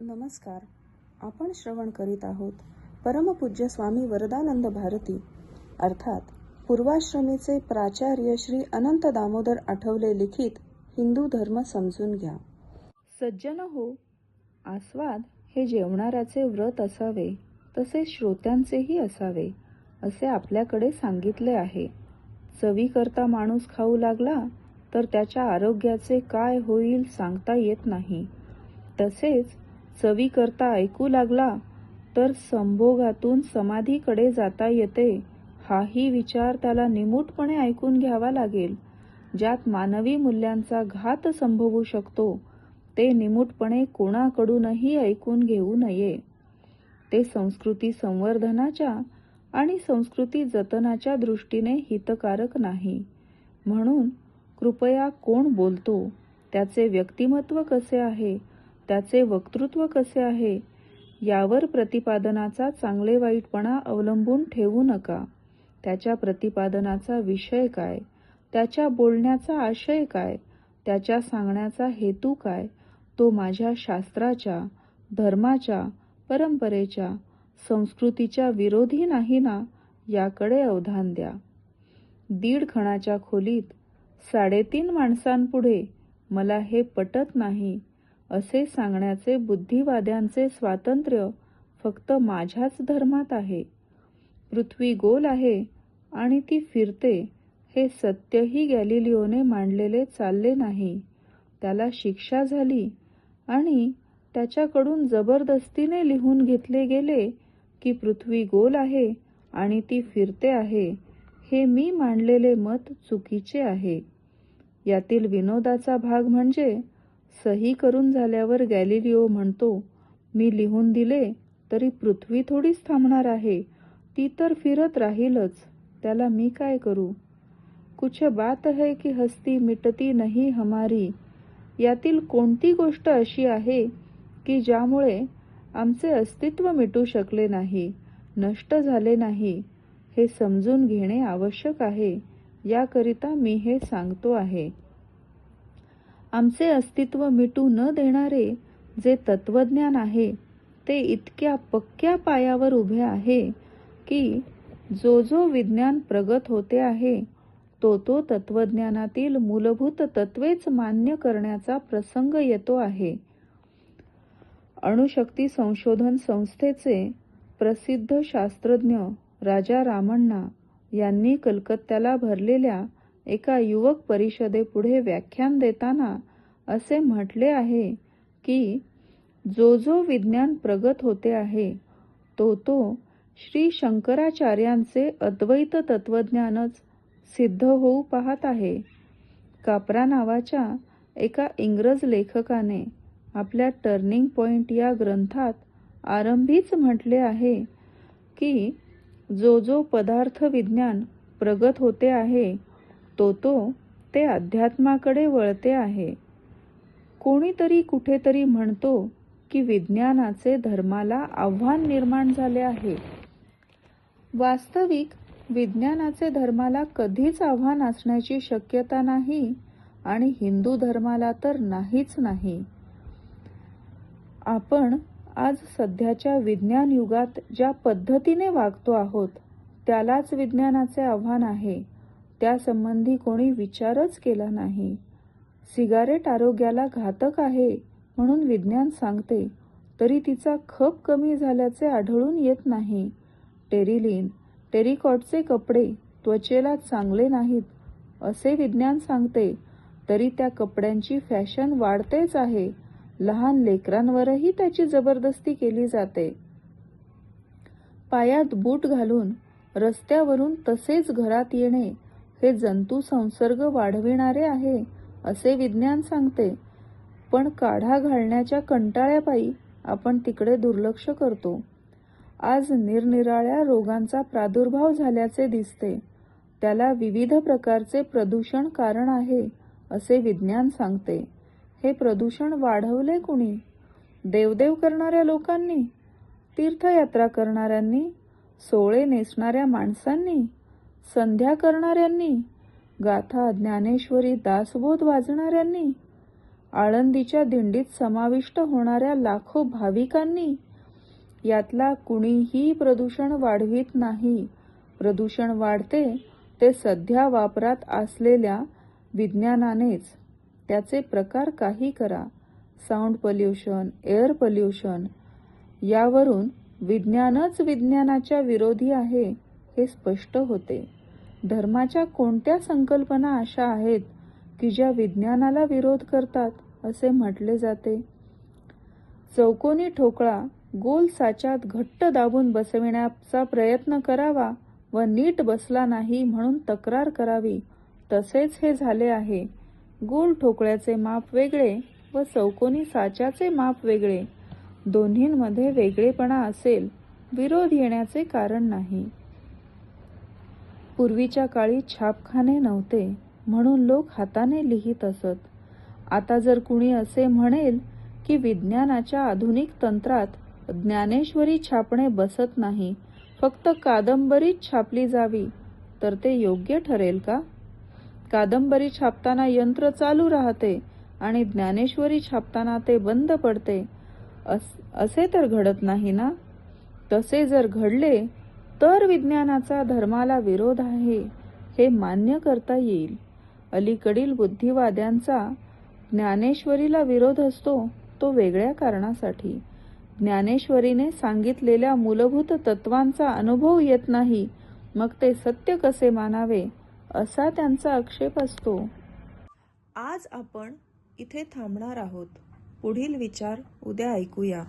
नमस्कार. आपण श्रवण करीत आहोत परमपूज्य स्वामी वरदानंद भारती. अर्थात पूर्वाश्रमीचे प्राचार्य श्री अनंत दामोदर आठवले लिखित हिंदू धर्म समजून घ्या. सज्जन हो आस्वाद हे जेवणाऱ्याचे व्रत असावे तसे श्रोत्यांचेही असावे असे आपल्याकडे सांगितले आहे. चवी करता माणूस खाऊ लागला तर त्याच्या आरोग्याचे काय होईल सांगता येत नाही. तसेच चवी करता ऐकू लागला तर संभोगातून समाधीकडे जाता येते. हाही विचार त्याला निमूटपणे ऐकून घ्यावा लागेल. ज्यात मानवी मूल्यांचा घात संभवू शकतो ते निमूटपणे कोणाकडूनही ऐकून घेऊ नये. ते संस्कृती संवर्धनाच्या आणि संस्कृती जतनाच्या दृष्टीने हितकारक नाही. म्हणून कृपया कोण बोलतो? त्याचे व्यक्तिमत्व कसे आहे? त्याचे वक्तृत्व कसे आहे? यावर प्रतिपादनाचा चांगले वाईटपणा अवलंबून ठेवू नका. त्याच्या प्रतिपादनाचा विषय काय? त्याच्या बोलण्याचा आशय काय? त्याच्या सांगण्याचा हेतू काय? तो माझ्या शास्त्राच्या धर्माच्या परंपरेच्या संस्कृतीच्या विरोधी नाही ना याकडे अवधान द्या. दीड खणाच्या खोलीत साडेतीन माणसांपुढे मला हे पटत नाही. असे सांगण्याचे बुद्धिवाद्यांचे स्वातंत्र्य फक्त माझ्याच धर्मात आहे. पृथ्वी गोल आहे आणि ती फिरते हे सत्यही गॅलिलिओने मांडलेले चालले नाही. त्याला शिक्षा झाली आणि त्याच्याकडून जबरदस्तीने लिहून घेतले गेले की पृथ्वी गोल आहे आणि ती फिरते आहे हे मी मांडलेले मत चुकीचे आहे. यातील विनोदाचा भाग म्हणजे सही करून झाल्यावर गॅलिलिओ म्हणतो मी लिहून दिले तरी पृथ्वी थोडीच थांबणार आहे ती तर फिरत राहीलच त्याला मी काय करू? कुछ बात है की हस्ती मिटती नाही हमारी यातील कोणती गोष्ट अशी आहे की ज्यामुळे आमचे अस्तित्व मिटू शकले नाही नष्ट झाले नाही हे समजून घेणे आवश्यक आहे याकरिता मी हे सांगतो आहे. आमचे अस्तित्व मिटू न देणारे जे तत्वज्ञान आहे ते इतक्या पक्क्या पायावर उभे आहे की जो जो विज्ञान प्रगत होते आहे तो तो तत्वज्ञानातील मूलभूत तत्वेच मान्य करण्याचा प्रसंग येतो आहे. अणुशक्ती संशोधन संस्थेचे प्रसिद्ध शास्त्रज्ञ राजा रामण्णा यांनी कलकत्त्याला भरलेल्या एका युवक परिषदेपुढे व्याख्यान देताना असे म्हटले आहे की जो जो विज्ञान प्रगत होते आहे तो तो श्री शंकराचार्यांचे अद्वैत तत्वज्ञानच सिद्ध होऊ पाहत आहे. कापरा नावाच्या एका इंग्रज लेखकाने आपल्या टर्निंग पॉइंट या ग्रंथात आरंभीच म्हटले आहे की जो जो पदार्थ विज्ञान प्रगत होते आहे तो तो ते अध्यात्माकडे वळते आहे. कोणीतरी कुठेतरी म्हणतो की विज्ञानाचे धर्माला आव्हान निर्माण झाले आहे. वास्तविक विज्ञानाचे धर्माला कधीच आव्हान असण्याची शक्यता नाही आणि हिंदू धर्माला तर नाहीच नाही. आपण आज सध्याच्या विज्ञान युगात ज्या पद्धतीने वागतो आहोत त्यालाच विज्ञानाचे आव्हान आहे. त्यासंबंधी कोणी विचारच केला नाही. सिगारेट आरोग्याला घातक आहे म्हणून विज्ञान सांगते तरी तिचा खप कमी झाल्याचे आढळून येत नाही. टेरिलिन टेरिकॉटचे कपडे त्वचेला चांगले नाहीत असे विज्ञान सांगते तरी त्या कपड्यांची फॅशन वाढतेच आहे. लहान लेकरांवरही त्याची जबरदस्ती केली जाते. पायात बूट घालून रस्त्यावरून तसेच घरात येणे हे जंतू संसर्ग वाढविणारे आहे असे विज्ञान सांगते. पण काढा घालण्याच्या कंटाळ्यापायी आपण तिकडे दुर्लक्ष करतो. आज निरनिराळ्या रोगांचा प्रादुर्भाव झाल्याचे दिसते. त्याला विविध प्रकारचे प्रदूषण कारण आहे असे विज्ञान सांगते. हे प्रदूषण वाढवले कुणी? देवदेव करणाऱ्या लोकांनी? तीर्थयात्रा करणाऱ्यांनी? सोळे नेसणाऱ्या माणसांनी? संध्या करणाऱ्यांनी गाथा ज्ञानेश्वरी दासबोध वाजणाऱ्यांनी आळंदीच्या दिंडीत समाविष्ट होणाऱ्या लाखो भाविकांनी यातला कुणीही प्रदूषण वाढवित नाही. प्रदूषण वाढते ते सध्या वापरात असलेल्या विज्ञानानेच. त्याचे प्रकार काही करा. साऊंड पोल्युशन एअर पोल्युशन यावरून विज्ञानच विज्ञानाच्या विरोधी आहे. हे स्पष्ट होते. धर्माच्या कोणत्या संकल्पना अशा आहेत की ज्या विज्ञानाला विरोध करतात असे म्हटले जाते? चौकोनी ठोकळा गोल साच्यात घट्ट दाबून बसविण्याचा प्रयत्न करावा व नीट बसला नाही म्हणून तक्रार करावी तसेच हे झाले आहे. गोल ठोकळ्याचे माप वेगळे व चौकोनी साच्याचे माप वेगळे. दोन्हींमध्ये वेगळेपणा असेल विरोध येण्याचे कारण नाही. पूर्वीच्या काळी छापखाने नव्हते म्हणून लोक हाताने लिहित असत. आता जर कुणी असे म्हणेल की विज्ञानाच्या आधुनिक तंत्रात ज्ञानेश्वरी छापणे बसत नाही फक्त कादंबरीच छापली जावी तर ते योग्य ठरेल का? कादंबरी छापताना यंत्र चालू राहते आणि ज्ञानेश्वरी छापताना ते बंद पडते. अस- असे तर घडत नाही ना? तसे जर घडले तर विज्ञानाचा धर्माला विरोध आहे हे मान्य करता येईल. अलीकडील बुद्धिवाद्यांचा ज्ञानेश्वरीला विरोध असतो तो वेगळ्या कारणासाठी. ज्ञानेश्वरीने सांगितलेल्या मूलभूत तत्वांचा अनुभव येत नाही मग ते सत्य कसे मानावे असा त्यांचा आक्षेप असतो. आज आपण इथे थांबणार आहोत. पुढील विचार उद्या ऐकूया.